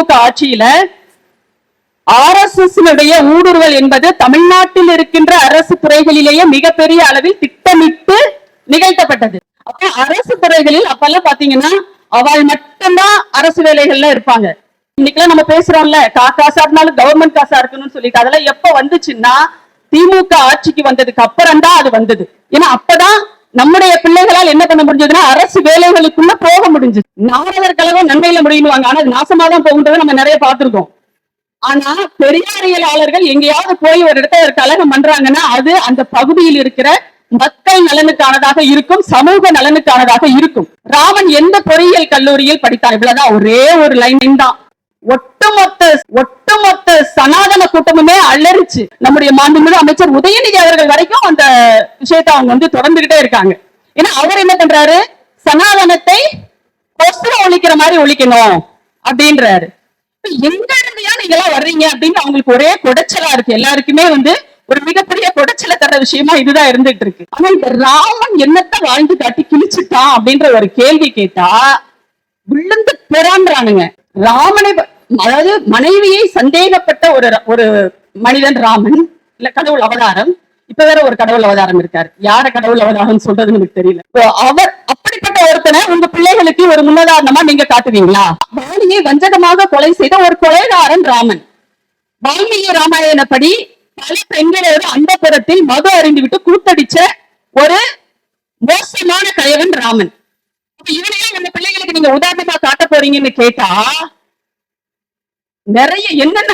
திமுக ஆட்சியில R S S ஊடுருவல் என்பது தமிழ்நாட்டில் இருக்கின்ற அரசு துறைகளிலேயே மிகப்பெரிய அளவில் திட்டமிட்டு நிகழ்த்தப்பட்டது. அப்ப அரசு துறைகளில் அப்பெல்லாம் பாத்தீங்கன்னா அவள் மட்டும்தான் அரசு வேலைகள்ல இருப்பாங்க. இன்னைக்கெல்லாம் நம்ம பேசுறோம்ல கா காசா இருந்தாலும் கவர்மெண்ட் காசா இருக்கணும்னு சொல்லிட்டு அதெல்லாம் எப்ப வந்துச்சுன்னா திமுக ஆட்சிக்கு வந்ததுக்கு அப்புறம் தான் அது வந்தது. ஏன்னா அப்பதான் நம்முடைய பிள்ளைகளால் என்ன பண்ண முடிஞ்சதுன்னா அரசு வேலைகளுக்குள்ள போக முடிஞ்சது. நாரதர் கழகம் நன்மையில முடியுவாங்க ஆனா அது நாசமா தான் போகுன்றதை நம்ம நிறைய பார்த்திருக்கோம். ஆனா பெரியாரியலாளர்கள் எங்கேயாவது போய் ஒரு இடத்துல ஒரு கழகம் பண்றாங்கன்னா அது அந்த பகுதியில் இருக்கிற மக்கள் நலனுக்கானதாக இருக்கும் சமூக நலனுக்கானதாக இருக்கும். ராவன் எந்த பொறியியல் கல்லூரியில் படித்தார்? இவ்வளவுதான். ஒரே ஒரு லைன் தான். ஒட்டுமொத்த ஒட்டுமொத்த சனாதன கூட்டமுமே அலறிச்சு. நம்முடைய மாண்புமிகு அமைச்சர் உதயநிதி அவர்கள் வரைக்கும் அந்த விஷயத்தை அவங்க வந்து தொடர்ந்துகிட்டே இருக்காங்க. ஏன்னா அவர் என்ன பண்றாரு? சனாதனத்தை கொசுர ஒழிக்கிற மாதிரி ஒழிக்கணும் அப்படின்றாரு. இப்ப எங்க இருந்தியா நீங்க எல்லாம் வர்றீங்க அப்படின்னு அவங்களுக்கு ஒரே குடைச்சலா இருக்கு. எல்லாருக்குமே வந்து ஒரு மிகப்பெரிய குடைச்சல தர விஷயமா இதுதான் இருந்துட்டு இருக்கு. ஆனா இந்த ராமன் என்னத்தை வாழ்ந்து காட்டி கிழிச்சுட்டான் அப்படின்ற ஒரு கேள்வி கேட்டா விழுந்து பெறான்றானுங்க. ராமனை அதாவது மனைவியை சந்தேகப்பட்ட ஒரு ஒரு மனிதன் ராமன் இல்ல கடவுள் அவதாரம். இப்ப வேற ஒரு கடவுள் அவதாரம் இருக்காரு. யார கடவுள் அவதாரம் சொல்றது நமக்கு தெரியல. அவர் அப்படிப்பட்ட ஒருத்தனை உங்க பிள்ளைகளுக்கு ஒரு முன்னுதாரணமா நீங்க காட்டுவீங்களா? வாணியை வஞ்சகமாக கொலை செய்த ஒரு கொலைகாரன் ராமன். வால்மீகி ராமாயணப்படி பல பெண்களோடு அந்தப்புறத்தில் மது அறிந்து விட்டு கூத்தடிச்ச ஒரு மோசமான கயவன் ராமன் அப்ப இவனையே நம்ம பிள்ளைகளுக்கு நீங்க உதாரணமா காட்ட போறீங்கன்னு கேட்டா நிறைய என்னென்ன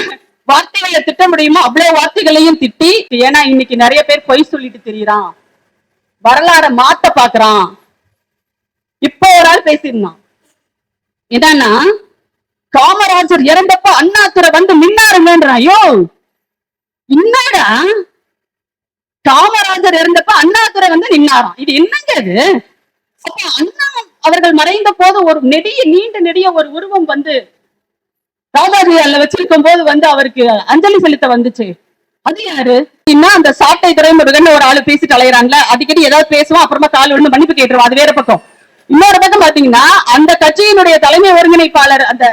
வார்த்தைகளை திட்ட முடியுமோ அவ்வளவு வார்த்தைகளையும் திட்டி ஏன்னா இன்னைக்கு நிறைய பேர் பொய் சொல்லிட்டு தெரியறான். வரலாற மாத்த பாக்குறான். இப்போ ஒரு ஆள் பேசியிருந்தான். என்னன்னா காமராஜர் இறந்தப்ப அண்ணாத்துறை வந்து நின்னாருங்கன்றான் ஐயோ என்னடா? காமராஜர் இறந்தப்ப அண்ணாதுரை வந்து நின்னாராம். இது என்னங்க இது? அப்ப அண்ணா அவர்கள் மறைந்த போது ஒரு நெடிய நீண்ட நெடிய ஒரு உருவம் வந்து ராஜாஜியால வச்சிருக்கும் போது வந்து அவருக்கு அஞ்சலி செலுத்த வந்துச்சு. அது யாரு? அந்த சாட்டை துறைமுருகன் ஒரு ஆளு பேசிட்டு அலையறான்ல அடிக்கடி ஏதாவது பேசுவோம் அப்புறமா கால் விழுந்து மன்னிப்பு கேட்டுருவோம் அது வேற பக்கம். இன்னொரு பக்கம் பாத்தீங்கன்னா அந்த கட்சியினுடைய தலைமை ஒருங்கிணைப்பாளர் அந்த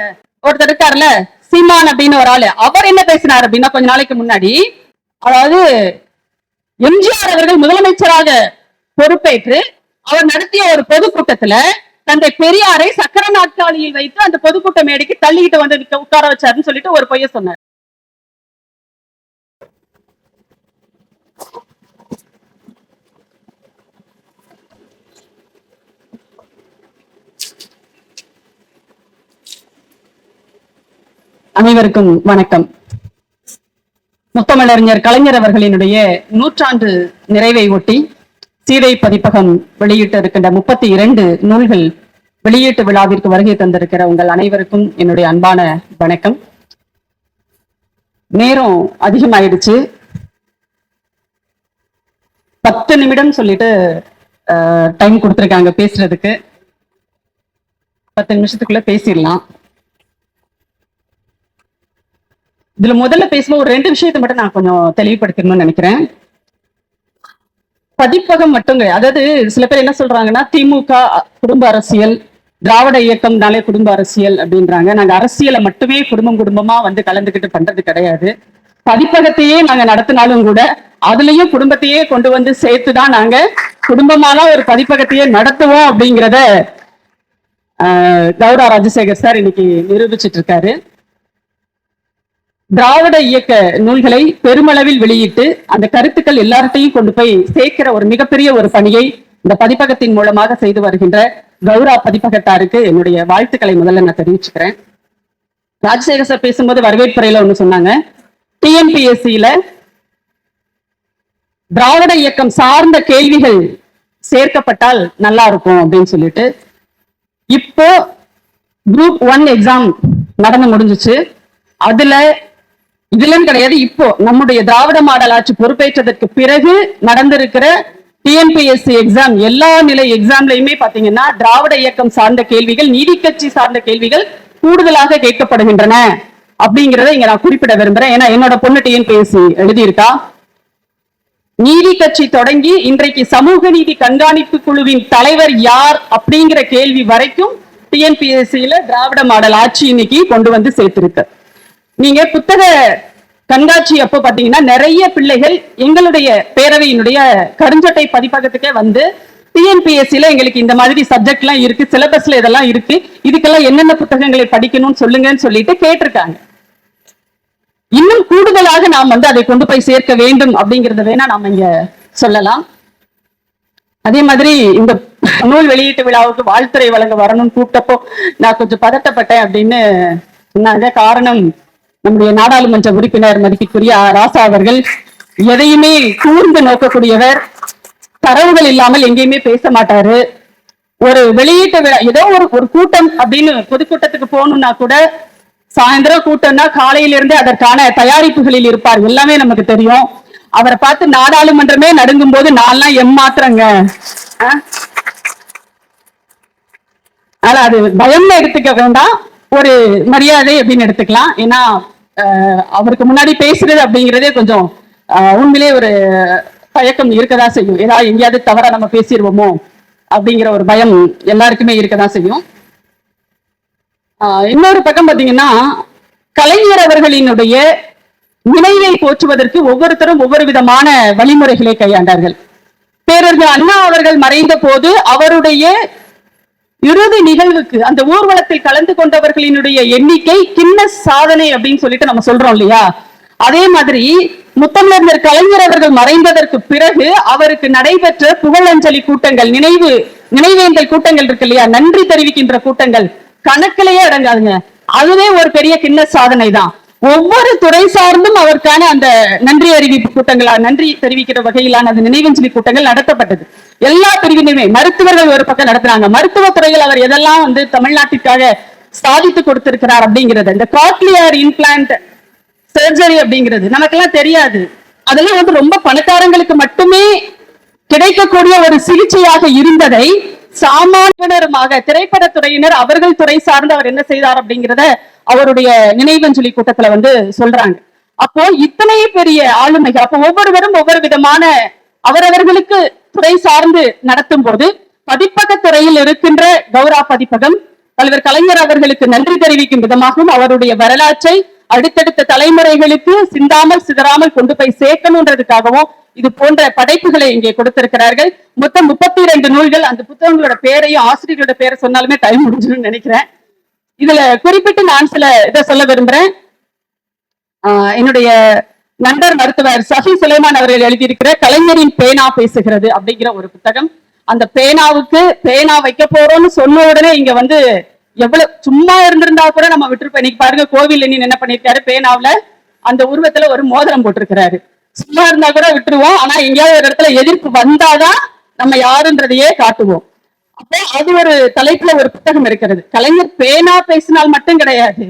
ஒருத்தர் இருக்காருல்ல சீமான் அப்படின்னு ஒரு ஆளு. அவர் என்ன பேசினார் அப்படின்னா கொஞ்ச நாளைக்கு முன்னாடி அதாவது எம்ஜிஆர் அவர்கள் முதலமைச்சராக பொறுப்பேற்று அவர் நடத்திய ஒரு பொதுக்கூட்டத்துல தந்தை பெரியாரை சக்கர நாற்காலியில் வைத்து அந்த பொதுக்கூட்ட மேடைக்கு தள்ளிக்கிட்டு வந்து உட்கார வச்சாருன்னு சொல்லிட்டு ஒரு பொய்ய சொன்னார். அனைவருக்கும் வணக்கம். முத்தமிழறிஞர் கலைஞர் அவர்களினுடைய நூற்றாண்டு நிறைவை ஒட்டி சீதை பதிப்பகம் வெளியிட்டு இருக்கின்ற முப்பத்தி இரண்டு நூல்கள் வெளியீட்டு விழாவிற்கு வருகை தந்திருக்கிற உங்கள் அனைவருக்கும் என்னுடைய அன்பான வணக்கம். நேரம் அதிகமாயிடுச்சு. பத்து நிமிடம் சொல்லிட்டு டைம் கொடுத்துருக்காங்க பேசுறதுக்கு. பத்து நிமிஷத்துக்குள்ள பேசிடலாம். இதுல முதல்ல பேசும்போது ஒரு ரெண்டு விஷயத்தை மட்டும் நான் கொஞ்சம் தெளிவுபடுத்தணும்னு நினைக்கிறேன். பதிப்பகம் மட்டும் கிடையாது. அதாவது சில பேர் என்ன சொல்றாங்கன்னா திமுக குடும்ப அரசியல் திராவிட இயக்கம்னாலே குடும்ப அரசியல் அப்படின்றாங்க. நாங்க அரசியலை மட்டுமே குடும்பம் குடும்பமா வந்து கலந்துக்கிட்டு பண்றது கிடையாது. பதிப்பகத்தையே நாங்க நடத்தினாலும் கூட அதுலயும் குடும்பத்தையே கொண்டு வந்து சேர்த்துதான் நாங்க குடும்பமாலாம் ஒரு பதிப்பகத்தையே நடத்துவோம் அப்படிங்கிறத கௌரா ராஜசேகர் சார் இன்னைக்கு நிரூபிச்சிட்டு இருக்காரு. திராவிட இயக்க நூல்களை பெருமளவில் வெளியிட்டு அந்த கருத்துக்கள் எல்லார்ட்டையும் கொண்டு போய் சேர்க்கிற ஒரு மிகப்பெரிய ஒரு பணியை இந்த பதிப்பகத்தின் மூலமாக செய்து வருகின்ற கௌரா பதிப்பகத்தாருக்கு என்னுடைய வாழ்த்துக்களை முதல்ல நான் தெரிவிச்சுக்கிறேன். ராஜசேகர் சார் பேசும்போது வரவேற்புரையில ஒண்ணு சொன்னாங்க. டிஎன்பிஎஸ்சியில திராவிட இயக்கம் சார்ந்த கேள்விகள் சேர்க்கப்பட்டால் நல்லா இருக்கும் அப்படின்னு சொல்லிட்டு இப்போ குரூப் ஒன் எக்ஸாம் நடந்து முடிஞ்சிச்சு. அதுல இதுலன்னு கிடையாது. இப்போ நம்முடைய திராவிட மாடல் ஆட்சி பொறுப்பேற்றதற்கு பிறகு நடந்திருக்கிற டிஎன்பிஎஸ்சி எக்ஸாம் எல்லா நிலை எக்ஸாம்லயுமே பாத்தீங்கன்னா திராவிட இயக்கம் சார்ந்த கேள்விகள் நீதி கட்சி சார்ந்த கேள்விகள் கூடுதலாக கேட்கப்படுகின்றன. அப்படிங்கறத இங்க நான் குறிப்பிட விரும்புறேன். ஏன்னா என்னோட பொண்ணு டிஎன்பிஎஸ்சி எழுதியிருக்கா. நீதி கட்சி தொடங்கி இன்றைக்கு சமூக நீதி கண்காணிப்பு குழுவின் தலைவர் யார் அப்படிங்கிற கேள்வி வரைக்கும் டிஎன்பிஎஸ்சியில திராவிட மாடல் ஆட்சி இன்னைக்கு கொண்டு வந்து சேர்த்திருக்கு. நீங்க புத்தக கண்காட்சி அப்போ பாத்தீங்கன்னா நிறைய பிள்ளைகள் எங்களுடைய பேரவையினுடைய கருஞ்சட்டை பதிப்பகத்துக்கே வந்து டிஎன்பிஎஸ்சியில எங்களுக்கு இந்த மாதிரி சப்ஜெக்ட் எல்லாம் இருக்கு சிலபஸ்ல இதெல்லாம் இருக்கு இதுக்கெல்லாம் என்னென்ன புத்தகங்களை படிக்கணும்னு சொல்லுங்கன்னு சொல்லிட்டு கேட்டிருக்காங்க. இன்னும் கூடுதலாக நாம் வந்து அதை கொண்டு போய் சேர்க்க வேண்டும் அப்படிங்கறத வேணா நாம இங்க சொல்லலாம். அதே மாதிரி இந்த நூல் வெளியீட்டு விழாவுக்கு வாழ்த்துறை வழங்க வரணும்னு கூப்பிட்டப்போ நான் கொஞ்சம் பதட்டப்பட்டேன் அப்படின்னு சொன்னாங்க. காரணம் நம்முடைய நாடாளுமன்ற உறுப்பினர் மதிப்பிற்குரிய ராசா அவர்கள் எதையுமே கூர்ந்து நோக்கக்கூடியவர். தரவுகள் இல்லாமல் எங்கேயுமே பேச மாட்டாரு. ஒரு வெளியீட்டு விழா ஏதோ ஒரு ஒரு கூட்டம் அப்படின்னு பொதுக்கூட்டத்துக்கு போகணும்னா கூட சாயந்தரம் கூட்டம்னா காலையிலிருந்து அதற்கான தயாரிப்புகளில் இருப்பார். எல்லாமே நமக்கு தெரியும். அவரை பார்த்து நாடாளுமன்றமே நடுங்கும் போது நான்லாம் எம்மாத்திரங்க. ஆ? ஆனா அது பயம்னு எடுத்துக்க வேண்டாம். ஒரு மரியாதை அப்படின்னு எடுத்துக்கலாம். ஏன்னா அவருக்கு முன்னாடி பேசுறது அப்படிங்கிறதே கொஞ்சம் அஹ், உண்மையிலே ஒரு தயக்கம் இருக்கதா செய்யும். ஏதாவது எங்கேயாவது தவறா நம்ம பேசிடுவோமோ அப்படிங்கிற ஒரு பயம் எல்லாருக்குமே இருக்கதா செய்யும். ஆஹ் இன்னொரு பக்கம் பார்த்தீங்கன்னா கலைஞர் அவர்களினுடைய நினைவை போற்றுவதற்கு ஒவ்வொருத்தரும் ஒவ்வொரு விதமான வழிமுறைகளை கையாண்டார்கள். பேரறிஞர் அண்ணா அவர்கள் மறைந்த போது அவருடைய இறுதி நிகழ்வுக்கு அந்த ஊர்வலத்தில் கலந்து கொண்டவர்களினுடைய எண்ணிக்கை கின்னஸ் சாதனை அப்படின்னு சொல்லிட்டு நம்ம சொல்றோம் இல்லையா? அதே மாதிரி முத்தமிழர் கலைஞர் அவர்கள் மறைந்ததற்கு பிறகு அவருக்கு நடைபெற்ற புகழஞ்சலி கூட்டங்கள் நினைவு நினைவேந்தல் கூட்டங்கள் இருக்கு இல்லையா? நன்றி தெரிவிக்கின்ற கூட்டங்கள் கணக்கிலேயே அடங்காதுங்க. அதுவே ஒரு பெரிய கின்னஸ் சாதனை தான் ஒவ்வொரு துறை சார்ந்தும் அவருக்கான அந்த நன்றி அறிவிப்பு கூட்டங்களா நன்றி தெரிவிக்கிற வகையிலான அந்த நினைவஞ்சலி கூட்டங்கள் நடத்தப்பட்டது. எல்லா பிரிவினையுமே மருத்துவர்கள் ஒரு பக்கம் நடத்துறாங்க. மருத்துவ துறையில் அவர் எதெல்லாம் வந்து தமிழ்நாட்டிற்காக சாதித்து கொடுத்திருக்கிறார் அப்படிங்கிறது இந்த காட்லியர் இம்ப்ளான்ட் சர்ஜரி அப்படிங்கிறது நமக்கெல்லாம் தெரியாது. அதெல்லாம் வந்து ரொம்ப பணக்காரங்களுக்கு மட்டுமே கிடைக்கக்கூடிய ஒரு சிகிச்சையாக இருந்ததை சாமானியனருமாக திரைப்படத்துறையினர் அவர்கள் துறை சார்ந்து அவர் என்ன செய்தார் அப்படிங்கிறத அவருடைய நினைவஞ்சலி கூட்டத்துல வந்து சொல்றாங்க. அப்போ இத்தனை பெரிய ஆளுமைகள் அப்போ ஒவ்வொருவரும் ஒவ்வொரு விதமான அவரவர்களுக்கு துறை சார்ந்து நடத்தும் போது பதிப்பக துறையில் இருக்கின்ற கௌரா பதிப்பகம் தலைவர் கலைஞர் அவர்களுக்கு நன்றி தெரிவிக்கும் விதமாகவும் அவருடைய வரலாற்றை அடுத்தடுத்த தலைமுறைகளுக்கு சிந்தாமல் சிதறாமல் கொண்டு போய் சேர்க்கணுன்றதுக்காகவும் இது போன்ற படைப்புகளை இங்கே கொடுத்திருக்கிறார்கள். மொத்தம் முப்பத்தி இரண்டு நூல்கள் அந்த புத்தகங்களோட பேரையும் ஆசிரியர்களோட பேரை சொன்னாலுமே டைம் முடிஞ்சிடும் நினைக்கிறேன். இதுல குறிப்பிட்டு நான் சில இதை சொல்ல விரும்புறேன். என்னுடைய நண்பர் மருத்துவர் சஃபி சுலைமான் அவர்கள் எழுதியிருக்கிற கலைஞரின் பேனா பேசுகிறது அப்படிங்கிற ஒரு புத்தகம். அந்த பேனாவுக்கு பேனா வைக்க போறோம்னு சொன்ன உடனே இங்க வந்து எவ்வளவு சும்மா இருந்திருந்தா கூட நம்ம விட்டுருப்போம். இன்னைக்கு பாருங்க கோவில் எண்ணி என்ன பண்ணிருக்காரு பேனாவில அந்த உருவத்துல ஒரு மோதிரம் போட்டிருக்கிறாரு. சும்மா இருந்தா கூட விட்டுருவோம். ஆனா எங்கேயாவது ஒரு இடத்துல எதிர்ப்பு வந்தாதான் நம்ம யாருன்றதையே காட்டுவோம். அப்போ அது ஒரு தலைப்புல ஒரு புத்தகம் இருக்கிறது. கலைஞர் பேனா பேசினால் மட்டும் கிடையாது.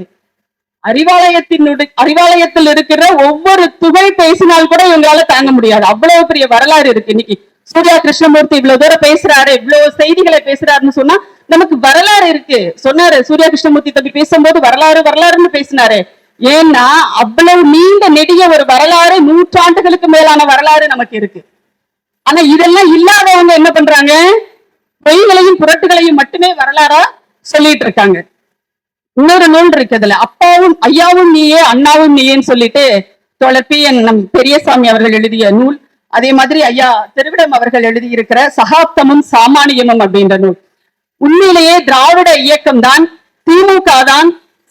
அறிவாலயத்தினுடைய அறிவாலயத்தில் இருக்கிற ஒவ்வொரு துகள் பேசினால் கூட இவங்களால தாங்க முடியாது. அவ்வளவு பெரிய வரலாறு இருக்கு இன்னைக்கு. சூர்யா கிருஷ்ணமூர்த்தி இவ்வளவு தூரம் பேசுறாரு இவ்வளவு செய்திகளை பேசுறாருன்னு சொன்னா நமக்கு வரலாறு இருக்கு. சொன்னாரு சூர்யா கிருஷ்ணமூர்த்தி தம்பி பேசும்போது வரலாறு வரலாறுன்னு பேசினாரு. ஏன்னா அவ்வளவு நீண்ட நெடிய ஒரு வரலாறு நூற்றாண்டுகளுக்கு மேலான வரலாறு நமக்கு இருக்கு. ஆனா இதெல்லாம் இல்லாதவங்க என்ன பண்றாங்க? பொய்களையும் புரட்டுகளையும் மட்டுமே வரலாறா சொல்லிட்டு இருக்காங்க இன்னொரு நூல் இருக்கு அதுல அப்பாவும் ஐயாவும் நீயே அண்ணாவும் நீயேன்னு சொல்லிட்டு தொலைப்பி என் நம் பெரியசாமி அவர்கள் எழுதிய நூல். அதே மாதிரி ஐயா திருவிடம் அவர்கள் எழுதியிருக்கிற சகாப்தமும் சாமானியமும் அப்படின்ற நூல். உண்மையிலேயே திராவிட இயக்கம் தான் திமுக தான்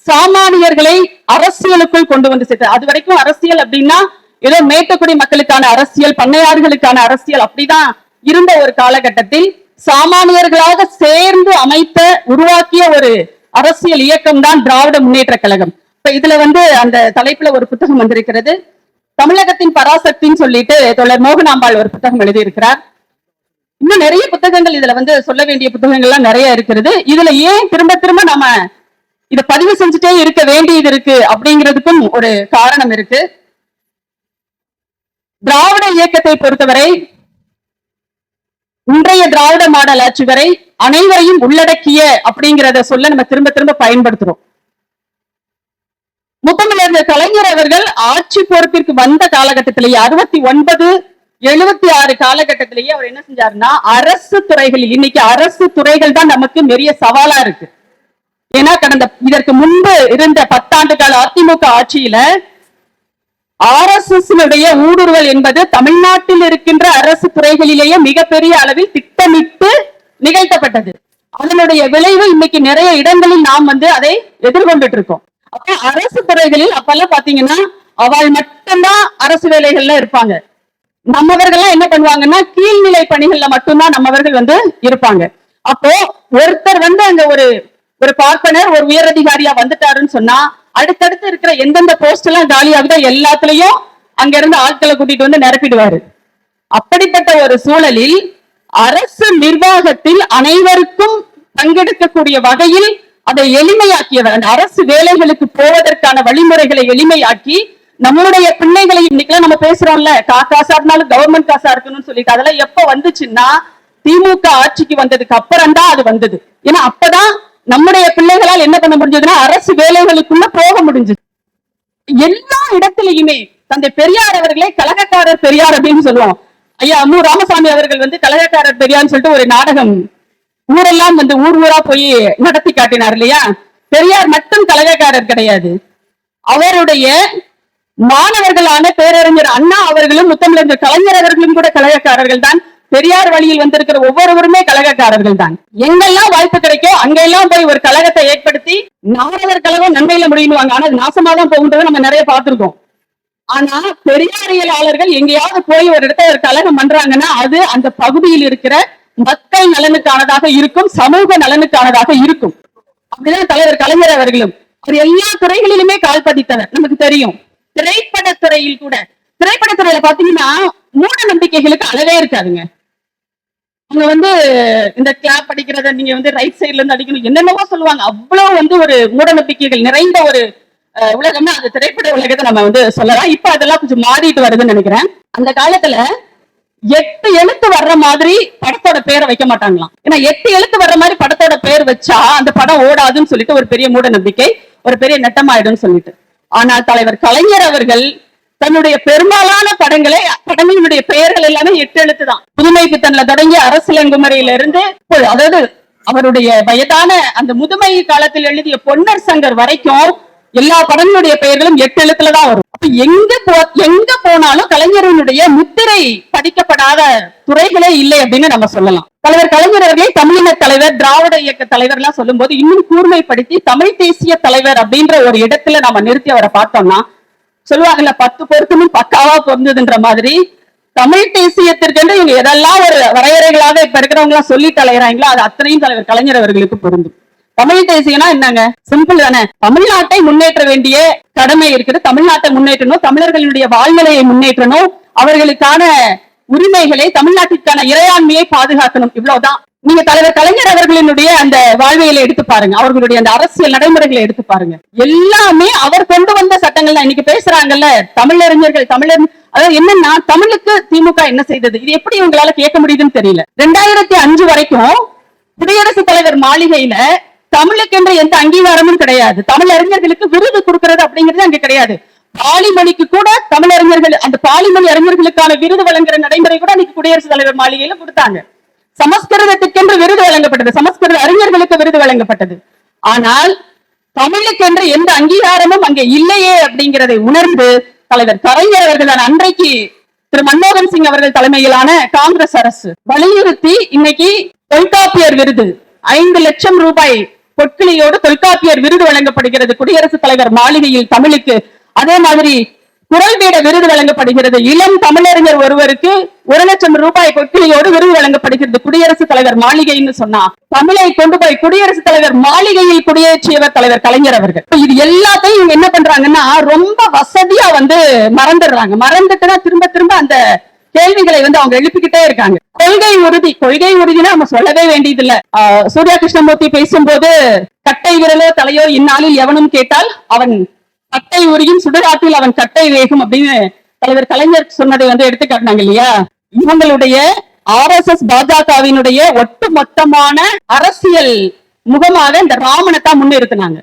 சாமானியர்களை அரசியலுக்குள் கொண்டு வந்து சேர்த்து அது வரைக்கும் அரசியல் அப்படின்னா ஏதோ மேட்டுக்குடி மக்களுக்கான அரசியல் பண்ணையார்களுக்கான அரசியல் அப்படிதான் இருந்த ஒரு காலகட்டத்தில் சாமானியர்களாக சேர்ந்து அமைத்த உருவாக்கிய ஒரு அரசியல் இயக்கம் தான் திராவிட முன்னேற்ற கழகம். இப்ப இதுல வந்து அந்த தலைப்புல ஒரு புத்தகம் வந்திருக்கிறது. தமிழகத்தின் பராசக்தின்னு சொல்லிட்டு தொடர் மோகனாம்பாள் ஒரு புத்தகம் எழுதியிருக்கிறார். இன்னும் நிறைய புத்தகங்கள் இதுல வந்து சொல்ல வேண்டிய புத்தகங்கள்லாம் நிறைய இருக்கிறது. இதுல ஏன் திரும்ப திரும்ப நம்ம இதை பதிவு செஞ்சுட்டே இருக்க வேண்டியது இருக்கு அப்படிங்கிறதுக்கும் ஒரு காரணம் இருக்கு. திராவிட இயக்கத்தை பொறுத்தவரை இன்றைய திராவிட மாடல் ஆட்சி வரை அனைவரையும் உள்ளடக்கிய அப்படிங்கிறத சொல்ல நம்ம திரும்ப திரும்ப பயன்படுத்துறோம். முத்தமிழர் கலைஞர் அவர்கள் ஆட்சி பொறுப்பிற்கு வந்த காலகட்டத்திலேயே அறுபத்தி ஒன்பது எழுபத்தி ஆறு காலகட்டத்திலேயே அவர் என்ன செஞ்சாருன்னா அரசு துறைகளில் இன்னைக்கு அரசு துறைகள் தான் நமக்கு பெரிய சவாலா இருக்கு. ஏன்னா கடந்த இதற்கு முன்பு இருந்த பத்தாண்டு கால அதிமுக ஆட்சியில ஆர்எஸ்எஸ் ஊடுருவல் என்பது தமிழ்நாட்டில் இருக்கின்ற அரசு துறைகளிலேயே மிகப்பெரிய அளவில் திட்டமிட்டு நிகழ்த்தப்பட்டது. அதனுடைய விளைவு இன்னைக்கு நிறைய இடங்களில் நாம் வந்து அதை எதிர்கொண்டுட்டு இருக்கோம் அப்ப அரசு துறைகளில் அப்பெல்லாம் பாத்தீங்கன்னா அவள் மட்டும்தான் அரசு வேலைகள்ல இருப்பாங்க. நம்மவர்கள்லாம் என்ன பண்ணுவாங்கன்னா கீழ்நிலை பணிகள்ல மட்டும்தான் நம்மவர்கள் வந்து இருப்பாங்க. அப்போ ஒருத்தர் வந்து அங்க ஒரு ஒரு பார்ப்பனர் ஒரு உயரதிகாரியா வந்துட்டாருன்னு சொன்னா அடுத்தடுத்து இருக்கிற எந்தெந்த போஸ்ட் எல்லாம் காலியாகுதோ எல்லாத்துலயும் அங்க இருந்து ஆட்களை கூட்டிட்டு வந்து நிரப்பிடுவாரு. அப்படிப்பட்ட ஒரு சூழலில் அரசு நிர்வாகத்தில் அனைவருக்கும் பங்கெடுக்கக்கூடிய வகையில் அதை எளிமையாக்கியவர். அந்த அரசு வேலைகளுக்கு போவதற்கான வழிமுறைகளை எளிமையாக்கி நம்மளுடைய பிள்ளைகளை இன்னைக்கு நம்ம பேசுறோம்ல கா காசா இருந்தாலும் கவர்மெண்ட் காசா இருக்கணும்னு சொல்லிட்டு அதெல்லாம் எப்ப வந்துச்சுன்னா திமுக ஆட்சிக்கு வந்ததுக்கு அப்புறம் தான் அது வந்தது. ஏன்னா அப்பதான் நம்முடைய பிள்ளைகளால் என்ன பண்ண முடிஞ்சதுன்னா அரசு வேலைகளுக்குள்ள போக முடிஞ்சது. எல்லா இடத்திலையுமே தந்தை பெரியார் அவர்களே கழகக்காரர் பெரியார் அப்படின்னு சொல்லுவோம். ஐயா மு ராமசாமி அவர்கள் வந்து கழகக்காரர் பெரியார்னு சொல்லிட்டு ஒரு நாடகம் ஊரெல்லாம் வந்து ஊர் ஊரா போய் நடத்தி காட்டினார் இல்லையா? பெரியார் மட்டும் கழகக்காரர் கிடையாது. அவருடைய மாணவர்களான பேரறிஞர் அண்ணா அவர்களும் முத்தமிழர் கலைஞர் அவர்களும் கூட கழகக்காரர்கள் தான். பெரியார் வழியில் வந்திருக்கிற ஒவ்வொருவருமே கழகக்காரர்கள் தான். எங்கெல்லாம் வாய்ப்பு கிடைக்கோ அங்கெல்லாம் போய் ஒரு கழகத்தை ஏற்படுத்தி நாரதர் கழகம் நன்மையில முடியுவாங்க ஆனா அது நாசமா தான் போகுன்றதை நம்ம நிறைய பார்த்திருக்கோம். ஆனா பெரியாரியலாளர்கள் எங்கேயாவது போய் ஒரு இடத்துல ஒரு கழகம் பண்றாங்கன்னா அது அந்த பகுதியில் இருக்கிற மக்கள் நலனுக்கானதாக இருக்கும் சமூக நலனுக்கானதாக இருக்கும். அப்படிதான் தலைவர் கலைஞர் அவர்களும். அவர் எல்லா துறைகளிலுமே கால் பதித்தவர். நமக்கு தெரியும். திரைப்பட துறையில் கூட. திரைப்படத்துறையில பாத்தீங்கன்னா மூட நம்பிக்கைகளுக்கு அளவே இருக்காதுங்க. அவங்க வந்து இந்த கிளாப் அடிக்கிறத நீங்க வந்து ரைட் சைட்ல இருந்து அடிக்கணும். என்னென்னவோ சொல்லுவாங்க. அவ்வளவு வந்து ஒரு மூட நம்பிக்கைகள் நிறைந்த ஒரு உலகம்னா அது திரைப்பட உலகத்தை நம்ம வந்து சொல்லலாம். இப்ப அதெல்லாம் கொஞ்சம் மாறிட்டு வருதுன்னு நினைக்கிறேன். அந்த காலத்துல எட்டு எழுத்து வர்ற மாதிரி படத்தோட பேரை வைக்க மாட்டாங்களாம். ஏன்னா எட்டு எழுத்து வர்ற மாதிரி படத்தோட பேர் வச்சா அந்த படம் ஓடாதுன்னு சொல்லிட்டு ஒரு பெரிய மூட நம்பிக்கை ஒரு பெரிய நட்டமாயிடும்னு சொல்லிட்டு. ஆனால் தலைவர் கலைஞர் அவர்கள் தன்னுடைய பெரும்பாலான படங்களை படங்களினுடைய பெயர்கள் எல்லாமே எட்டு எழுத்து தான் புதுமை பித்தன்ல தொடங்கி அரசியலங்குமரியில இருந்து அதாவது அவருடைய வயதான அந்த முதுமை காலத்தில் எழுதிய பொன்னர் சங்கர் வரைக்கும் எல்லா படங்களுடைய பெயர்களும் எட்டு எழுத்துல தான் வரும். அப்ப எங்க போ எங்க போனாலும் கலைஞரனுடைய முத்திரை பதிக்கப்படாத துறைகளே இல்லை அப்படின்னு நம்ம சொல்லலாம். தலைவர் கலைஞர் அவர்களே தமிழின தலைவர் திராவிட இயக்க தலைவர் எல்லாம் சொல்லும் போது இன்னும் கூர்மைப்படுத்தி தமிழ் தேசிய தலைவர் அப்படின்ற ஒரு இடத்துல நம்ம நிறுத்தி அவரை பார்த்தோம்னா சொல்லுவாங்கல்ல பத்து பொருத்தமும் பக்காவா பொருந்ததுன்ற மாதிரி. தமிழ் தேசியத்திற்கென்று இவங்க எதெல்லாம் ஒரு வரையறைகளாக இப்ப இருக்கிறவங்க எல்லாம் சொல்லி தலைகிறாங்களோ அது அத்தனையும் தலைவர் கலைஞர் அவர்களுக்கு பொருந்தும். தமிழ் தேசியம்னா என்னங்க? சிம்பிள் தானே. தமிழ்நாட்டை முன்னேற்ற வேண்டிய கடமை இருக்குது. தமிழ்நாட்டை முன்னேற்றணும் தமிழர்களுடைய வாழ்நிலையை முன்னேற்றணும் அவர்களுக்கான உரிமைகளை தமிழ்நாட்டிற்கான இறையாண்மையை பாதுகாக்கணும். இவ்வளவுதான். நீங்க தலைவர் கலைஞர் அவர்களினுடைய அந்த வாழ்வியலை எடுத்து பாருங்க. அவர்களுடைய அந்த அரசியல் நடைமுறைகளை எடுத்து பாருங்க. எல்லாமே அவர் கொண்டு வந்த சட்டங்கள் தான். இன்னைக்கு பேசுறாங்கல்ல தமிழறிஞர்கள் தமிழர் அதாவது என்னன்னா தமிழுக்கு திமுக என்ன செய்தது? இது எப்படி இவங்களால கேட்க முடியுதுன்னு தெரியல. ரெண்டாயிரத்தி அஞ்சு வரைக்கும் குடியரசுத் தலைவர் மாளிகையில தமிழுக்கு என்று எந்த அங்கீகாரமும் கிடையாது. தமிழ் அறிஞர்களுக்கு விருது கொடுக்கறது அப்படிங்கிறது அங்க கிடையாது. பாலிமொழிக்கு கூட தமிழறிஞர்கள் அந்த பாலிமொழி அறிஞர்களுக்கான விருது வழங்குற நடைமுறை கூட அன்னைக்கு குடியரசுத் தலைவர் மாளிகையில கொடுத்தாங்க. சமஸ்கிருதத்துக்கென்று விருது வழங்கப்பட்டது. சமஸ்கிருத அறிஞர்களுக்கு விருது வழங்கப்பட்டது. ஆனால் தமிழுக்கென்று எந்த அங்கீகாரமும் அங்கே இல்லையே அப்படிங்கிறதை உணர்ந்து தலைவர் கலைஞர் அவர்கள் அன்றைக்கு திரு மன்மோகன் சிங் அவர்கள் தலைமையிலான காங்கிரஸ் அரசு வலியுறுத்தி இன்னைக்கு தொல்காப்பியர் விருது. ஐந்து லட்சம் ரூபாய் பொற்கிளியோடு தொல்காப்பியர் விருது வழங்கப்படுகிறது. குடியரசுத் தலைவர் மாளிகையில் தமிழுக்கு அதே மாதிரி குரல் பீட விருது வழங்கப்படுகிறது. இளம் தமிழறிஞர் ஒருவருக்கு ஒரு லட்சம் ரூபாய் பொற்கிளியோடு விருது வழங்கப்படுகிறது. குடியரசுத் தலைவர் மாளிகைன்னு சொன்னா தமிழை கொண்டு போய் குடியரசுத் தலைவர் மாளிகையில் குடியேற்றியவர் தலைவர் கலைஞர் அவர்கள். இது எல்லாத்தையும் இவங்க என்ன பண்றாங்கன்னா ரொம்ப வசதியா வந்து மறந்துடுறாங்க. மறந்துட்டுனா திரும்ப திரும்ப அந்த கேள்விகளை வந்து அவங்க எழுப்பிக்கிட்டே இருக்காங்க. கொள்கை உறுதி கொள்கை உறுதினா நம்ம சொல்லவே வேண்டியதில்ல. ஆஹ் சூர்யா கிருஷ்ணமூர்த்தி பேசும்போது கட்டை விரலோ தலையோ இந்நாளில் எவனும் கேட்டால் அவன் கட்டை உரியும் சுடுகாட்டில் அவன் கட்டை வேகும் அப்படின்னு தலைவர் கலைஞர் சொன்னதை வந்து எடுத்து காட்டினாங்க இல்லையா? இவங்களுடைய ஆர் எஸ் எஸ் பாஜகவினுடைய ஒட்டுமொத்தமான அரசியல் முகமாக இந்த ராமனை தான் முன்னிறுத்தினாங்க.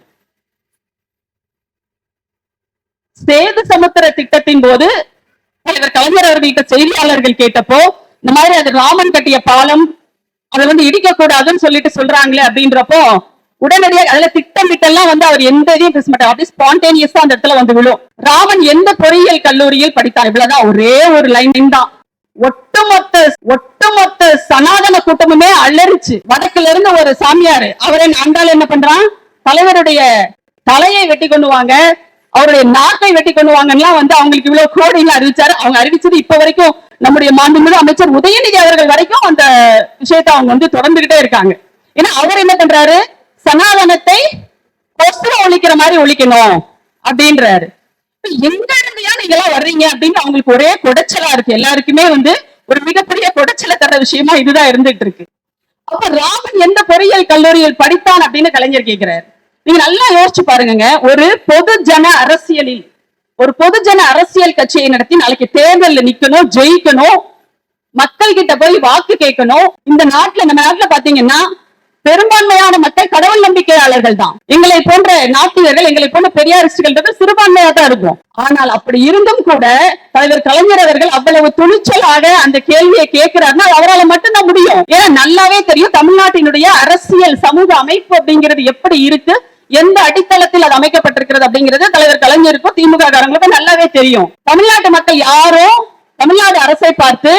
சேது சமுத்திர திட்டத்தின் போது தலைவர் கலைஞர் அவர்கள்ட்ட செய்தியாளர்கள் கேட்டப்போ இந்த மாதிரி அது ராமன் கட்டிய பாலம் அதை வந்து இடிக்க கூடாதுன்னு சொல்லிட்டு சொல்றாங்களே அப்படின்றப்போ உடனடியாக அதுல திட்டமிட்டெல்லாம் வந்து அவர் எந்த இதையும் பேச மாட்டார். அப்படியே ஸ்பான்டேனியஸா அந்த இடத்துல வந்து விழும். ராவன் எந்த பொறியியல் கல்லூரியில் படித்தார்? இவ்வளவுதான். ஒரே ஒரு லைன் தான். ஒட்டுமொத்த ஒட்டுமொத்த சனாதன கூட்டமுமே அலறிச்சு. வடக்குல இருந்து ஒரு சாமியாரு. அவரை ஆண்டாள் என்ன பண்றான்? தலைவருடைய தலையை வெட்டி கொண்டு வாங்க. அவருடைய நாக்கை வெட்டி கொண்டு வாங்கலாம் வந்து அவங்களுக்கு இவ்வளவு கோடிகள் அறிவிச்சாரு. அவங்க அறிவிச்சது இப்ப வரைக்கும் நம்முடைய மாண்புமிகு அமைச்சர் உதயநிதி அவர்கள் வரைக்கும் அந்த விஷயத்தை அவங்க வந்து தொடர்ந்துகிட்டே இருக்காங்க. ஏன்னா அவர் என்ன பண்றாரு? சனாதனத்தை கொசுர ஒழிக்கிற மாதிரி ஒழிக்கணும் அப்படின்றாரு. எங்க இருந்தியா நீங்க எல்லாம் வர்றீங்க அப்படின்னு அவங்களுக்கு ஒரே குடைச்சலா இருக்கு. எல்லாருக்குமே வந்து ஒரு மிகப்பெரிய குடைச்சல தர விஷயமா இதுதான் இருந்துட்டு இருக்கு. அப்ப ராமன் எந்த பொறியியல் கல்லூரியில் படித்தான் அப்படின்னு கலைஞர் கேட்கிறார் நீங்க நல்லா யோசிச்சு பாருங்க ஒரு பொதுஜன அரசியலில் ஒரு பொதுஜன அரசியல் கட்சியை நடத்தி நாளைக்கு தேர்தலில் நிக்கணும் ஜெயிக்கணும் மக்கள் கிட்ட போய் வாக்கு கேட்கணும். இந்த நாட்டுல நம்ம நாட்டுல பாத்தீங்கன்னா பெரும்பான்மையான மக்கள் கடவுள் நம்பிக்கையாளர்கள் தான். எங்களை போன்ற நாத்திகர்கள் எங்களை போன்ற பெரியாரிஸ்டுகள் சிறுபான்மையா தான் இருக்கும் ஆனால் அப்படி இருந்தும் கூட தலைவர் கலைஞர் அவர்கள் அவ்வளவு துணிச்சலாக அந்த கேள்வியை கேட்கிறாருன்னா அவரால் மட்டும்தான் முடியும். ஏன்னா நல்லாவே தெரியும் தமிழ்நாட்டினுடைய அரசியல் சமூக அமைப்பு அப்படிங்கிறது எப்படி இருக்கு எந்த அடித்தளத்தில் அது அமைக்கப்பட்டிருக்கிறது அப்படிங்கிறது தலைவர் கலைஞருக்கும் திமுக காரங்களுக்கும் நல்லாவே தெரியும். தமிழ்நாட்டு மக்கள் யாரும் தமிழ்நாடு அரசை பார்த்து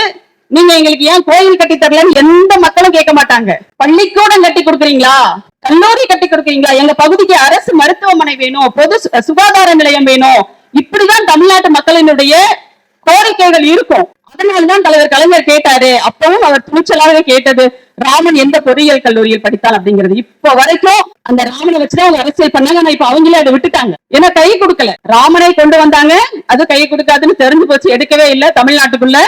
நீங்க எங்களுக்கு ஏன் கோயில் கட்டி தரலன்னு எந்த மக்களும் கேட்க மாட்டாங்க. பள்ளிக்கூடம் கட்டி கொடுக்குறீங்களா? கல்லூரி கட்டி கொடுக்குறீங்களா? எங்க பகுதிக்கு அரசு மருத்துவமனை வேணும். பொது சுகாதார நிலையம் வேணும். இப்படிதான் தமிழ்நாட்டு மக்களினுடைய கோரிக்கைகள் இருக்கும். அதனாலதான் தலைவர் கலைஞர் கேட்டாரு. அப்பவும் அவர் துணிச்சலாகவே கேட்டது. ராமன் எந்த பொறியியல் கல்லூரியில் படித்தான் அப்படிங்கிறது. இப்ப வரைக்கும் அந்த ராமனை வச்சுதான் அவங்க அரசியல் பண்ணாங்க. ஆனா இப்ப அவங்களே அதை விட்டுட்டாங்க. ஏன்னா கை கொடுக்கல. ராமனை கொண்டு வந்தாங்க. அது கை கொடுக்காதுன்னு தெரிஞ்சு போச்சு. எடுக்கவே இல்லை. தமிழ்நாட்டுக்குள்ள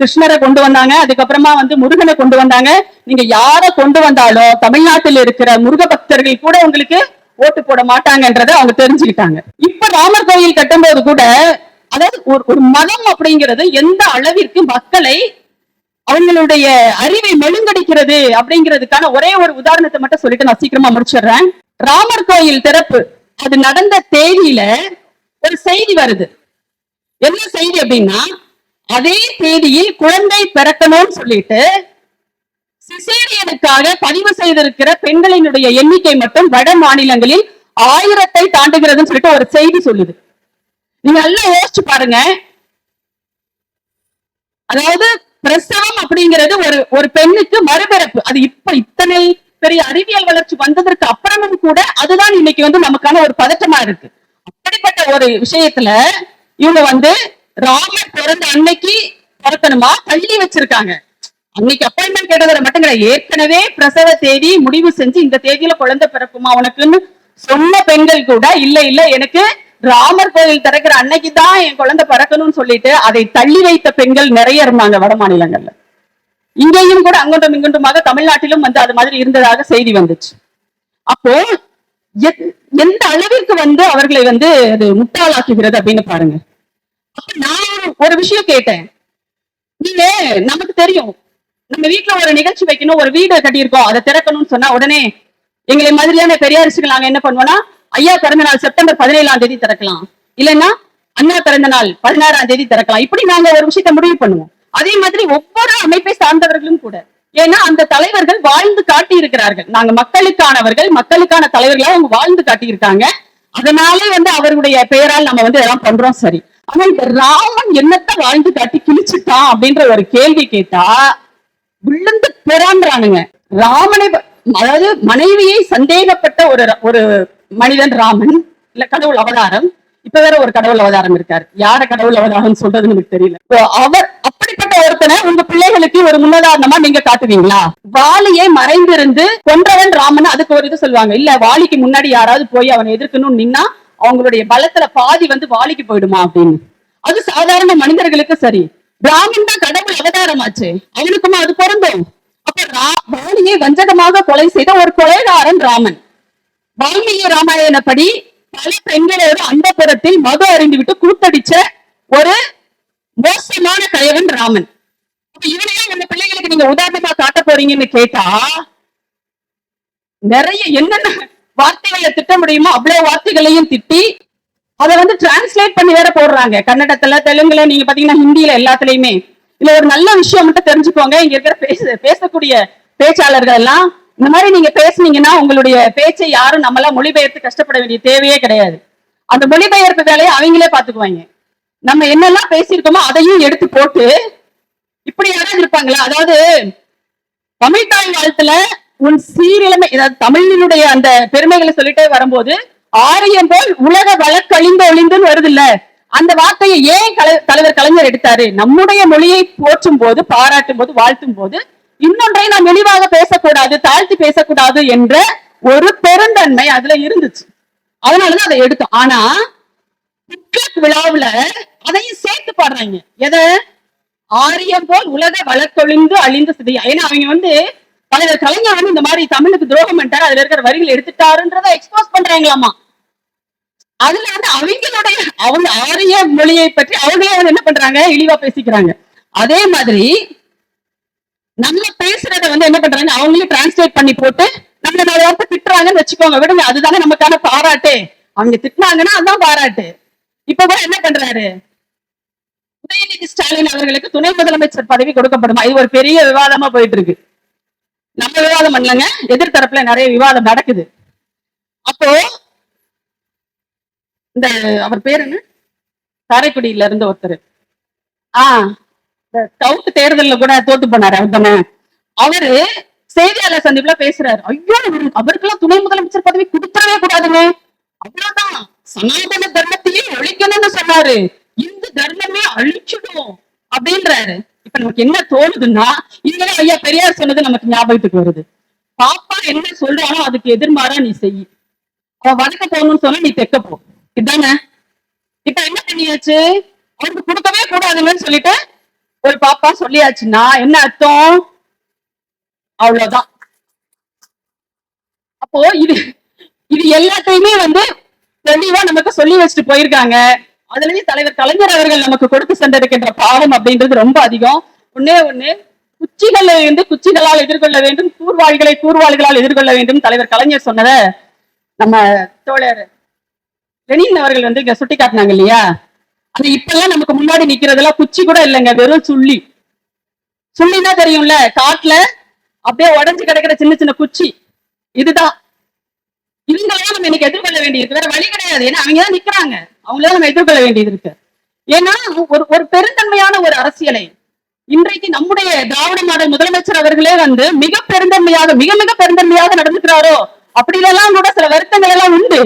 கிருஷ்ணரை கொண்டு வந்தாங்க. அதுக்கப்புறமா வந்து முருகனை கொண்டு வந்தாங்க. நீங்க யார கொண்டு வந்தாலும் தமிழ்நாட்டில் இருக்கிற முருக பக்தர்கள் கூட உங்களுக்கு ஓட்டு போட மாட்டாங்கன்றதை அவங்க தெரிஞ்சுக்கிட்டாங்க. இப்ப ராமர் கோயில் கட்டும்போது கூட அதாவது ஒரு ஒரு மதம் அப்படிங்கிறது எந்த அளவிற்கு மக்களை அவங்களுடைய அறிவை மெழுங்கடிக்கிறது அப்படிங்கிறதுக்கான ஒரே ஒரு உதாரணத்தை மட்டும் சொல்லிட்டு நான் சீக்கிரமா முடிச்சிடுறேன். ராமர் கோயில் திறப்பு அது நடந்த தேதியில ஒரு செய்தி வருது. என்ன செய்தி அப்படின்னா அதே தேதியில் குழந்தை பிறக்கணும்னு சொல்லிட்டு சிசேரியனுக்காக பதிவு செய்திருக்கிற பெண்களினுடைய எண்ணிக்கை மட்டும் வட மாநிலங்களில் ஆயிரத்தை தாண்டுகிறதுன்னு சொல்லிட்டு ஒரு செய்தி சொல்லுது. நீங்க நல்லா யோசிச்சு பாருங்க. அதாவது பிரசவம் அப்படிங்கிறது ஒரு ஒரு பெண்ணுக்கு மறுபிறப்பு. அது இப்ப இத்தனை பெரிய அறிவியல் வளர்ச்சி வந்ததற்கு அப்புறமும் கூட அதுதான் இன்னைக்கு வந்து நமக்கான ஒரு பதட்டமா இருக்கு. அப்படிப்பட்ட ஒரு விஷயத்துல இவங்க வந்து ராமர் பிறந்த அன்னைக்கு பிறக்கணுமா தள்ளி வச்சிருக்காங்க. அன்னைக்கு அப்பாயின்மெண்ட் கேட்டதுல மட்டும் கிடையாது. ஏற்கனவே பிரசவ தேதி முடிவு செஞ்சு இந்த தேதியில குழந்தை பிறக்குமா உனக்குன்னு சொன்ன பெண்கள் கூட இல்ல இல்ல எனக்கு ராமர் கோயில் திறக்கிற அன்னைக்கு தான் என் குழந்தை பிறக்கணும்னு சொல்லிட்டு அதை தள்ளி வைத்த பெண்கள் நிறைய இருந்தாங்க வட மாநிலங்கள்ல. இங்கேயும் கூட அங்கொன்றும் இங்கொன்றுமாக தமிழ்நாட்டிலும் வந்து அது மாதிரி இருந்ததாக செய்தி வந்துச்சு. அப்போ எந்த அளவிற்கு வந்து அவர்களை வந்து அது முட்டாளாக்குகிறது அப்படின்னு பாருங்க. நான் ஒரு- ஒரு விஷயம் கேட்டேன். நீங்க நமக்கு தெரியும். நம்ம வீட்டுல ஒரு நிகழ்ச்சி வைக்கணும் ஒரு வீடை கட்டியிருக்கோம் அதை திறக்கணும்னு சொன்னா உடனே எங்களை மாதிரியான பெரியாரிசுகள் நாங்க என்ன பண்ணுவோம்னா ஐயா பிறந்த நாள் செப்டம்பர் பதினேழாம் தேதி திறக்கலாம். இல்லைன்னா அண்ணா பிறந்த நாள் பதினாறாம் தேதி திறக்கலாம். இப்படி நாங்க ஒரு விஷயத்த முடிவு பண்ணுவோம். அதே மாதிரி ஒவ்வொரு அமைப்பை சார்ந்தவர்களும் கூட. ஏன்னா அந்த தலைவர்கள் வாழ்ந்து காட்டி இருக்கிறார்கள் நாங்க மக்களுக்கானவர்கள் மக்களுக்கான தலைவர்களா அவங்க வாழ்ந்து காட்டியிருக்காங்க. அதனாலே வந்து அவருடைய பெயரால் நம்ம வந்து இதெல்லாம் பண்றோம் சரி. ஆனா இந்த ராமன் என்னத்தை வாழ்ந்து காட்டி கிழிச்சுட்டான் அப்படின்ற ஒரு கேள்வி கேட்டா விழுந்து பெறான்றானுங்க. ராமனை அதாவது மனைவியை சந்தேகப்பட்ட ஒரு ஒரு மனிதன் ராமன் இல்ல கடவுள் அவதாரம். இப்ப வேற ஒரு கடவுள் அவதாரம் இருக்காரு. யார கடவுள் அவதாரம் சொல்றதுன்னு எனக்கு தெரியல. அவர் அப்படிப்பட்ட ஒருத்தனை உங்க பிள்ளைகளுக்கு ஒரு முன்னுதாரணமா நீங்க காட்டுவீங்களா? வாலியை மறைந்திருந்து கொன்றவன் ராமன் அதுக்கு ஒரு இது சொல்லுவாங்க. இல்ல வாலிக்கு முன்னாடி யாராவது போய் அவனை எதிர்க்கணும்னு நின்னா அவங்களுடைய பலத்துல பாதி வந்து வாலிக்கு போயிடுமா அப்படின்னு. அது சாதாரண மனிதர்களுக்கு சரி. பிராமின் தான் கடவுள் அவதாரமாச்சு. அவனுக்குமா அது பொருந்தும்? அப்ப ரா- வாலியை வஞ்சகமாக கொலை செய்த ஒரு கொலைகாரன் ராமன். வால்மீகி ராமாயணப்படி பல பெண்களோடு அந்தப்புறத்தில் மது அறிந்து விட்டு கூத்தடிச்ச ஒரு மோசமான கயவன் ராமன். அப்ப இவனையே உங்க பிள்ளைகளுக்கு நீங்க உதாரணமா காட்ட போறீங்கன்னு கேட்டா நிறைய என்னென்ன வார்த்தைகளை திட்ட முடியுமோ அவ்வளவு வார்த்தைகளையும் திட்டி அதை வந்து டிரான்ஸ்லேட் பண்ணி வேற போடுறாங்க. கன்னடத்துல தெலுங்குல நீங்க பாத்தீங்கன்னா ஹிந்தியில எல்லாத்துலயுமே. இல்ல ஒரு நல்ல விஷயம் மட்டும் தெரிஞ்சுக்கோங்க. இங்க இருக்கிற பேச பேசக்கூடிய பேச்சாளர்கள் எல்லாம் இந்த மாதிரி நீங்க பேசுனீங்கன்னா உங்களுடைய பேச்சை யாரும் நம்மளாம் மொழிபெயர்த்து கஷ்டப்பட வேண்டிய தேவையே கிடையாது. அந்த மொழிபெயர்ப்பு வேலையை அவங்களே பாத்துக்குவாங்க நம்ம என்னெல்லாம் பேசியிருக்கோமோ அதையும் எடுத்து போட்டு இப்படி யாராவது இருப்பாங்களா? அதாவது தமிழ்தாய் வாழ்த்துல உன் சீரிழமை அதாவது தமிழினுடைய அந்த பெருமைகளை சொல்லிட்டே வரும்போது ஆரியம் போல் உலக வழக்கழிந்து ஒளிந்துன்னு வருது இல்ல அந்த வார்த்தையை ஏன் கல- தலைவர் கலைஞர் எடுத்தாரு? நம்முடைய மொழியை போற்றும் போது பாராட்டும் போது வாழ்த்தும் போது இன்னொன்றை நாம் இழிவாக பேசக்கூடாது தாழ்த்தி பேசக்கூடாது என்ற ஒரு பெருந்தன்மை அதுல இருந்துச்சு. அதனாலதான் அதை எடுத்தோம். ஆனா துக்ளக் விழாவுல அதையும் சேர்த்து பாடுறாங்க. எதை? ஆரியம் போல் உலக வழக்கொழிந்து அழிந்து சிதையா. ஏன்னா அவங்க வந்து தலைவர் கலைஞர் வந்து இந்த மாதிரி தமிழுக்கு துரோகம் பண்ணிட்டாரு. அதுல இருக்கிற வரிகள் எடுத்துட்டாருன்றத எக்ஸ்போஸ் பண்றாங்களாமா? அதுல வந்து அவங்களுடைய அவங்க ஆரிய மொழியை பற்றி அவங்களே வந்து என்ன பண்றாங்க? இழிவா பேசிக்கிறாங்க. அதே மாதிரி நம்ம பேசுறத வந்து என்ன பண்றாங்க? அவங்களே டிரான்ஸ்லேட் பண்ணி போட்டு நம்ம நாலு வார்த்தை திட்டுறாங்கன்னு வச்சுக்கோங்க. விடுங்க அதுதானே நமக்கான பாராட்டு. அவங்க திட்டினாங்கன்னா அதுதான் பாராட்டு. இப்ப கூட என்ன பண்றாரு? உதயநிதி ஸ்டாலின் அவர்களுக்கு துணை முதலமைச்சர் பதவி கொடுக்கப்படுமா. இது ஒரு பெரிய விவாதமா போயிட்டு இருக்கு. நம்ம விவாதம் பண்ணலங்க. எதிர்த்தரப்புல நிறைய விவாதம் நடக்குது. அப்போ இந்த அவர் பேர் என்ன? காரைக்குடியில இருந்து ஒருத்தர். ஆ இந்த ஸ்கவுட் தேர்தல்ல கூட தோத்து போனாரு அவர் தானே. அவரு செய்தியாளர் சந்திப்புல பேசுறாரு. ஐயோ அவருக்கெல்லாம் துணை முதலமைச்சர் பதவி கொடுத்துடவே கூடாதுங்க. அவ்வளவுதான். சனாதன தர்மத்தையே ஒழிக்கணும்னு சொன்னாரு. இந்து தர்மமே அழிச்சிடும் அப்படின்றாரு. இப்ப நமக்கு என்ன தோணுதுன்னா இதுவே ஐயா பெரியார் சொன்னது நமக்கு ஞாபகத்துக்கு வருது. பாப்பா என்ன சொல்றாலும் அதுக்கு எதிர்மாறா நீ செய். அவன் வதக்க போகணும்னு சொன்னா நீ தெக்க போ. இதானே? இப்ப என்ன பண்ணியாச்சு? அவனுக்கு கொடுக்கவே கூடாதுங்கன்னு சொல்லிட்டு ஒரு பாப்பா சொல்லியாச்சுன்னா என்ன அர்த்தம்? அவ்வளவுதான். அப்போ இது இது எல்லாத்தையுமே வந்து தெளிவா நமக்கு சொல்லி வச்சுட்டு போயிருக்காங்க. அதுலயும் தலைவர் கலைஞர் அவர்கள் நமக்கு கொடுத்து சென்றிருக்கின்ற பாடம் அப்படின்றது ரொம்ப அதிகம். ஒன்னே ஒண்ணு குச்சிகளை இருந்து குச்சிகளால் எதிர்கொள்ள வேண்டும் கூர்வாள்களை கூர்வாள்களால் எதிர்கொள்ள வேண்டும். தலைவர் கலைஞர் சொன்னத நம்ம தோழர் லெனின் அவர்கள் வந்து இங்க சுட்டி காட்டினாங்க இல்லையா? அது இப்பெல்லாம் நமக்கு முன்னாடி நிக்கிறதெல்லாம் குச்சி கூட இல்லைங்க வெறும் சுள்ளி. சுள்ளின்னா தெரியும்ல காட்டுல அப்படியே உடஞ்சு கிடக்கிற சின்ன சின்ன குச்சி. இதுதான். இவங்களெல்லாம் நம்ம இன்னைக்கு எதிர்கொள்ள வேண்டியிருக்கு வேற வழி கிடையாது. ஏன்னா அவங்க தான் நிக்கிறாங்க. அவங்கள நம்ம எதிர்கொள்ள வேண்டியது இருக்கு. ஏன்னா ஒரு ஒரு பெருந்தன்மையான ஒரு அரசியலை இன்றைக்கு நம்முடைய திராவிட மாடல் முதலமைச்சர் அவர்களே வந்து மிக பெருந்தன்மையாக மிக மிக பெருந்தன்மையாக நடந்துக்கிறாரோ அப்படிலாம் கூட சில வருத்தங்கள் எல்லாம் உண்டு.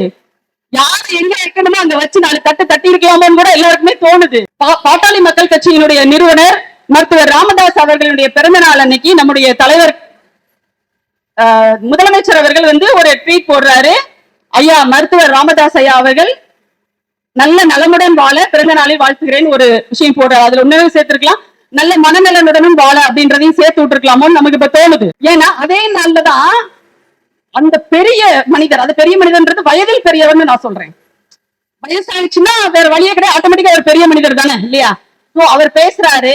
யாரு எங்க இருக்கணுமோ அங்க வச்சு நாலு தட்டு தட்டி இருக்கலாமோன்னு கூட எல்லாருக்குமே தோணுது. பா- பாட்டாளி மக்கள் கட்சியினுடைய நிறுவனர் மருத்துவர் ராமதாஸ் அவர்களுடைய பிறந்த நாள் அன்னைக்கு நம்முடைய தலைவர் முதலமைச்சர் அவர்கள் வந்து ஒரு ட்வீட் போடுறாரு. ஐயா மருத்துவர் ராமதாஸ் ஐயா அவர்கள் நல்ல நலமுடன் வாழ பிறந்த நாளில் வாழ்த்துகிறேன் ஒரு விஷயம் போடுறாரு. அதுல ஒண்ணு சேர்த்திருக்கலாம். நல்ல மனநலனுடனும் வாழ அப்படின்றதையும் சேர்த்து விட்டுருக்கலாமோன்னு நமக்கு இப்ப தோணுது. ஏன்னா அதே நாள்லதான் அந்த பெரிய மனிதர் அந்த பெரிய மனிதர்ன்றது வயதில் பெரியவர்னு நான் சொல்றேன். வயசாயிடுச்சுன்னா வேற வழியே கிடையாது. ஆட்டோமேட்டிக்கா ஒரு பெரிய மனிதர் தானே இல்லையா? சோ அவர் பேசுறாரு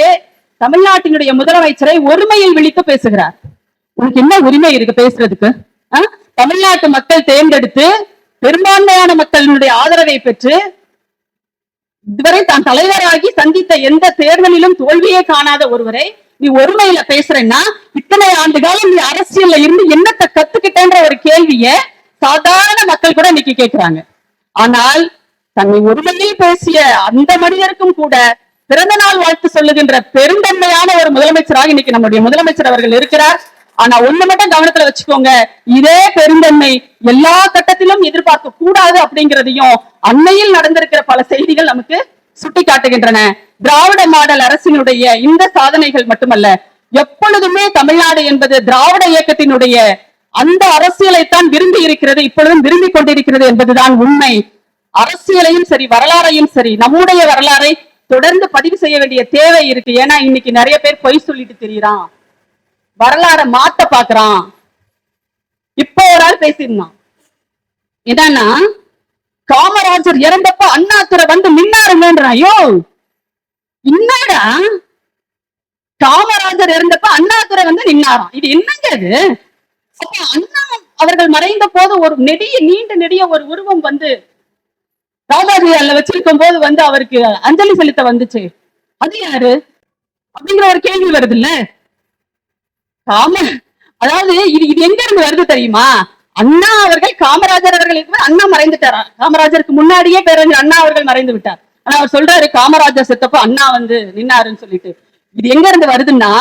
தமிழ்நாட்டினுடைய முதலமைச்சரை ஒருமையில் விழித்து பேசுகிறார். உனக்கு என்ன உரிமை இருக்கு பேசுறதுக்கு? தமிழ்நாட்டு மக்கள் தேர்ந்தெடுத்து பெரும்பான்மையான மக்களினுடைய ஆதரவை பெற்று இதுவரை தான் தலைவராகி சந்தித்த எந்த தேர்தலிலும் தோல்வியே காணாத ஒருவரை நீ ஒருமையில பேசுறேன்னா இத்தனை ஆண்டு காலம் நீ அரசியல்ல இருந்து என்னத்தை கத்துக்கிட்டேன்ற ஒரு கேள்விய சாதாரண மக்கள் கூட இன்னைக்கு கேட்கிறாங்க ஆனால் தன்னை ஒருமையில் பேசிய அந்த மனிதருக்கும் கூட பிறந்த நாள் வாழ்த்து சொல்லுகின்ற பெருந்தன்மையான ஒரு முதலமைச்சராக இன்னைக்கு நம்முடைய முதலமைச்சர் அவர்கள் இருக்கிறார். ஆனா ஒண்ணு மட்டும் கவனத்துல வச்சுக்கோங்க. இதே பெருந்தன்மை எல்லா கட்டத்திலும் எதிர்பார்க்க கூடாது அப்படிங்கிறதையும் அண்மையில் நடந்திருக்கிற பல செய்திகள் நமக்கு சுட்டி காட்டுகின்றன திராவிட மாடல் அரசினுடைய இந்த சாதனைகள் மட்டுமல்ல எப்பொழுதுமே தமிழ்நாடு என்பது திராவிட இயக்கத்தினுடைய அந்த அரசியலைத்தான் விரும்பி இருக்கிறது இப்பொழுதும் விரும்பி கொண்டிருக்கிறது என்பதுதான் உண்மை. அரசியலையும் சரி வரலாறையும் சரி நம்முடைய வரலாறை தொடர்ந்து பதிவு செய்ய வேண்டிய தேவை இருக்கு. ஏன்னா இன்னைக்கு நிறைய பேர் பொய் சொல்லிட்டு தெரியுறான். வரலாற மாத்த பாக்குறான். இப்போ ஒரு ஆள் பேசியிருந்தான். என்னன்னா காமராஜர் இறந்தப்ப அண்ணாதுரை வந்து நின்னாருங்கன்றான். ஐயோ என்னடா? காமராஜர் இறந்தப்ப அண்ணாதுரை வந்து நின்னாராம். இது என்னங்க இது? அப்ப அண்ணா அவர்கள் மறைந்த போது ஒரு நெடிய நீண்ட நெடிய ஒரு உருவம் வந்து ராஜாஜியால அல்ல வச்சிருக்கும் போது வந்து அவருக்கு அஞ்சலி செலுத்த வந்துச்சு. அது யாரு? அப்படிங்கிற ஒரு கேள்வி வருது இல்ல காம அதாவது இது இது எங்க இருந்து வருது தெரியுமா? அண்ணா அவர்கள் காமராஜர் அவர்கள் அண்ணா மறைந்துட்டாரா? காமராஜருக்கு முன்னாடியே பேரறிஞர் அண்ணா அவர்கள் மறைந்து விட்டார். ஆனா அவர் சொல்றாரு காமராஜர் செத்தப்போ அண்ணா வந்து நின்னாருன்னு சொல்லிட்டு. இது எங்க இருந்து வருதுன்னா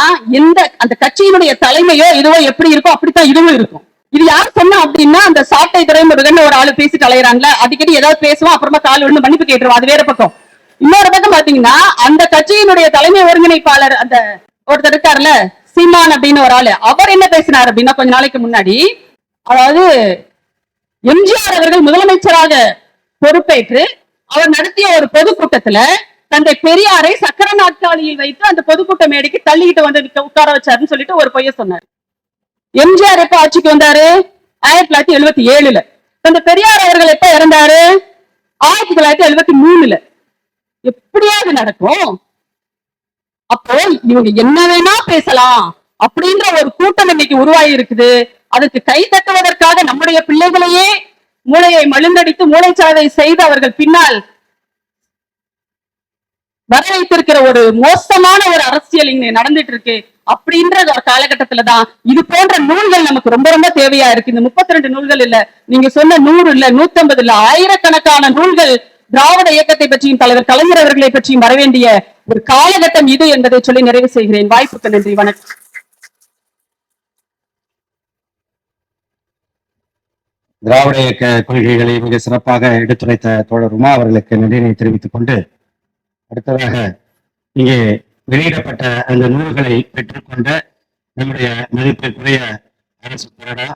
எந்த அந்த கட்சியினுடைய தலைமையோ இதுவோ எப்படி இருக்கோ அப்படித்தான் இதுவும் இருக்கும். இது யார் சொன்னா அப்படின்னா அந்த சாட்டை துறைமுருகன் ஒரு ஆளு பேசிட்டு அலையறாங்களா அடிக்கடி ஏதாவது பேசுவோம் அப்புறமா கால் ஒண்ணு மன்னிப்பு கேட்டுருவோம் அது வேற பக்கம். இன்னொரு பக்கம் பாத்தீங்கன்னா அந்த கட்சியினுடைய தலைமை ஒருங்கிணைப்பாளர் அந்த ஒருத்தர் இருக்காருல்ல சீமான் அப்படின்னு ஒரு ஆளு. அவர் என்ன பேசினார் அப்படின்னா கொஞ்ச நாளைக்கு முன்னாடி அதாவது எம்ஜிஆர் அவர்கள் முதலமைச்சராக பொறுப்பேற்று அவர் நடத்திய ஒரு பொதுக்கூட்டத்துல தந்தை பெரியாரை சக்கர நாற்காலியில் வைத்து அந்த பொதுக்கூட்ட மேடைக்கு தள்ளிக்கிட்டு வந்து உட்கார வச்சாருன்னு சொல்லிட்டு ஒரு பொய்ய சொன்னார். எம்ஜிஆர் எப்ப ஆட்சிக்கு வந்தாரு? ஆயிரத்தி தொள்ளாயிரத்தி எழுபத்தி ஏழுல. தந்தை பெரியார் அவர்கள் எப்ப இறந்தாரு? ஆயிரத்தி தொள்ளாயிரத்தி எழுபத்தி மூணுல. எப்படியாவது நடக்கும். அப்போ இவங்க என்ன வேணா பேசலாம் அப்படின்ற ஒரு கூட்டம் இன்னைக்கு உருவாகி இருக்குது. அதுக்கு கை தட்டுவதற்காக நம்முடைய பிள்ளைகளையே மூளையை மழுந்தடித்து மூளைச்சாவை செய்து அவர்கள் பின்னால் வர வைத்திருக்கிற ஒரு மோசமான ஒரு அரசியல் இங்க நடந்துட்டு இருக்கு அப்படின்ற ஒரு காலகட்டத்துல தான் இது போன்ற நூல்கள் நமக்கு ரொம்ப ரொம்ப தேவையா இருக்கு. இந்த முப்பத்தி ரெண்டு நூல்கள் இல்ல நீங்க சொன்ன நூறு இல்ல நூத்தம்பது இல்ல ஆயிரக்கணக்கான நூல்கள் திராவிட இயக்கத்தை பற்றியும் தலைவர் கலைஞர் அவர்களை பற்றியும் வரவேண்டிய ஒரு காலகட்டம் இது என்பதை சொல்லி நிறைவு செய்கிறேன். வாய்ப்புக்கு நன்றி. வணக்கம். திராவிட இயக்க கொள்கைகளை மிக சிறப்பாக எடுத்துரைத்த தோழர் உமா அவர்களுக்கு நன்றியினை தெரிவித்துக் கொண்டு அடுத்ததாக இங்கே வெளியிடப்பட்ட அந்த நூல்களை பெற்றுக்கொண்ட நம்முடைய மதிப்பிற்குரிய அரசு கொறடா